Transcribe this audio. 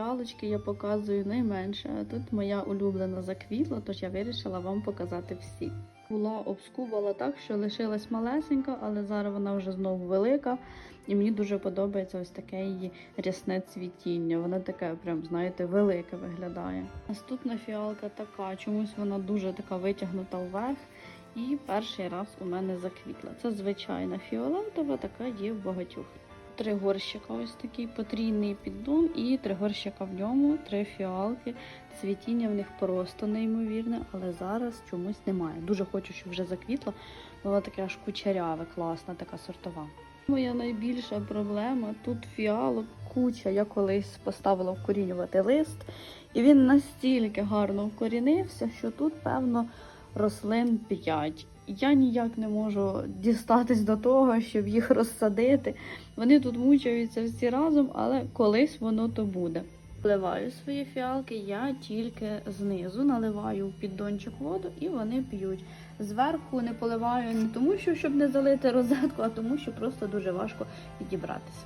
фіалочки я показую найменше, тут моя улюблена заквітла, тож я вирішила вам показати всі. Була обскубала так, що лишилась малесенька, але зараз вона вже знову велика. І мені дуже подобається ось таке її рясне цвітіння. Вона таке, прям, знаєте, велике виглядає. Наступна фіалка така, чомусь вона дуже така витягнута вверх. І перший раз у мене заквітла. Це звичайна фіолетова, така є в багатьох. Три горщика, ось такий потрійний піддон, і три горщика в ньому, три фіалки. Цвітіння в них просто неймовірне, але зараз чомусь немає. Дуже хочу, щоб вже заквітло. Воно таке аж кучеряве, класна така сортова. Моя найбільша проблема тут фіалок куча. Я колись поставила вкорінювати лист, і він настільки гарно вкорінився, що тут, певно, рослин 5. Я ніяк не можу дістатись до того, щоб їх розсадити. Вони тут мучаються всі разом, але колись воно то буде. Вливаю свої фіалки я тільки знизу, наливаю в піддончик воду і вони п'ють. Зверху не поливаю не тому, що щоб не залити розетку, а тому, що просто дуже важко підібратися.